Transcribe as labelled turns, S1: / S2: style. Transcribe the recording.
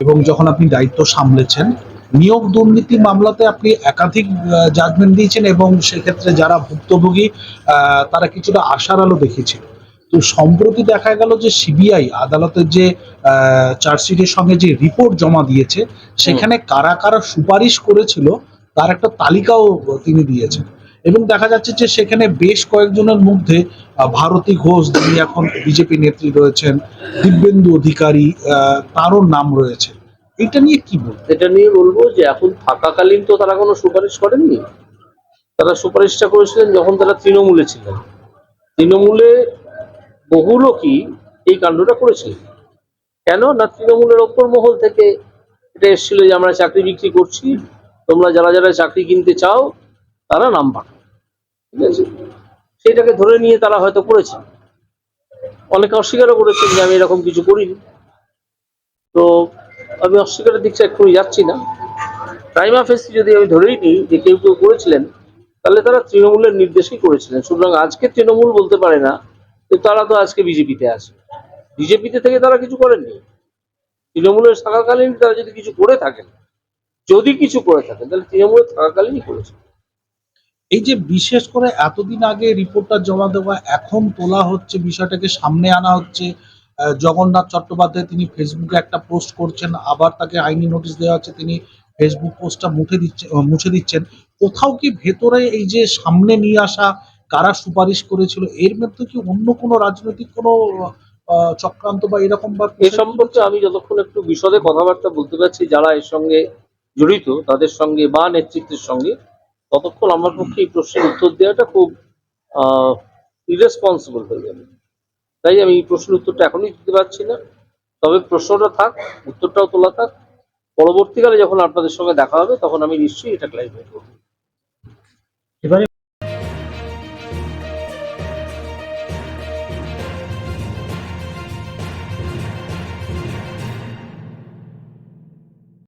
S1: এবং যখন আপনি দায়িত্ব সামলেছেন নিয়োগ দুর্নীতি মামলাতে আপনি একাধিক জাজমেন্ট দিয়েছেন এবং সেক্ষেত্রে যারা ভুক্তভোগী আহ, তারা কিছুটা আশার আলো দেখিয়েছিল। তো সম্প্রতি দেখা গেল যে সিবিআই আদালতের যে চার্জশিটের সঙ্গে যে রিপোর্ট জমা দিয়েছে সেখানে কারা কারা সুপারিশ করেছিল তার একটা তালিকাও তিনি দিয়েছেন। এবং দেখা যাচ্ছে যে সেখানে বেশ কয়েকজনের মধ্যে ভারতী ঘোষ, যিনি এখন বিজেপি নেত্রী রয়েছেন, দিব্যেন্দু অধিকারী তারও নাম রয়েছে। এটা নিয়ে কি বলব?
S2: এটা নিয়ে বলব যে এখন থাকাকালীন তো তারা কোনো সুপারিশ করেননি। তারা সুপারিশটা করেছিলেন যখন তারা তৃণমূলে ছিলেন। তৃণমূলে বহু লোকই এই কাণ্ডটা করেছিলেন। কেন? না তৃণমূলের ওপর মহল থেকে এটা এসেছিল যে আমরা চাকরি বিক্রি করছি, তোমরা যারা যারা চাকরি কিনতে চাও, তারা নাম পাঠাও। ঠিক আছে সেইটাকে ধরে নিয়ে তারা হয়তো করেছে। অনেকে অস্বীকারও করেছেন যে আমি এরকম কিছু করিনি। তো আমি অস্বীকারের দিকটা এক্ষুনি যাচ্ছি না। প্রাইমা ফেসি যদি আমি ধরেই নিই যে কেউ কেউ করেছিলেন, তাহলে তারা তৃণমূলের নির্দেশেই করেছিলেন। সুতরাং আজকে তৃণমূল বলতে পারে না যে তারা তো আজকে বিজেপিতে আছে। বিজেপিতে থেকে তারা কিছু করেননি। তৃণমূলের থাকাকালীন তারা যদি কিছু করে থাকেন, যদি কিছু করে থাকেন, তাহলে তৃণমূলের থাকাকালীনই করেছে।
S1: এই যে বিশেষ করে এতদিন আগে রিপোর্টটা জমা দেওয়া, এখন তোলা হচ্ছে বিষয়টাকে সামনে আনা হচ্ছে। জগন্নাথ চট্টোপাধ্যায় তিনি ফেসবুকে একটা পোস্ট করছেন, আবার তাকে আইনি নোটিশ দেওয়া হচ্ছে, তিনি ফেসবুক পোস্টটা মুছে দিচ্ছে মুছে দিচ্ছেন। কোথাও কি ভেতরে এই যে সামনে নিয়ে আসা কারা সুপারিশ করেছিল, এর মধ্যে কি অন্য কোনো রাজনৈতিক কোনো চক্রান্ত বা এরকম বা
S2: এ সম্পর্কে আমি যতক্ষণ একটু বিশদে কথাবার্তা বলতে পারছি, যারা এর সঙ্গে জড়িত, তাদের সঙ্গে বা নেতৃত্বের সঙ্গে ততক্ষণ আমার পক্ষে এই প্রশ্নের উত্তর দেওয়াটা খুব ইরেসপন্সিবল হয়ে যাবে। তাই আমি এই প্রশ্নের উত্তরটা এখনই দিতে পারছি না। তবে প্রশ্নটা থাক, উত্তরটাও তোলা থাক। পরবর্তীকালে যখন আপনাদের সঙ্গে দেখা হবে, তখন আমি নিশ্চয়ই এটা ক্লারিফাই করব।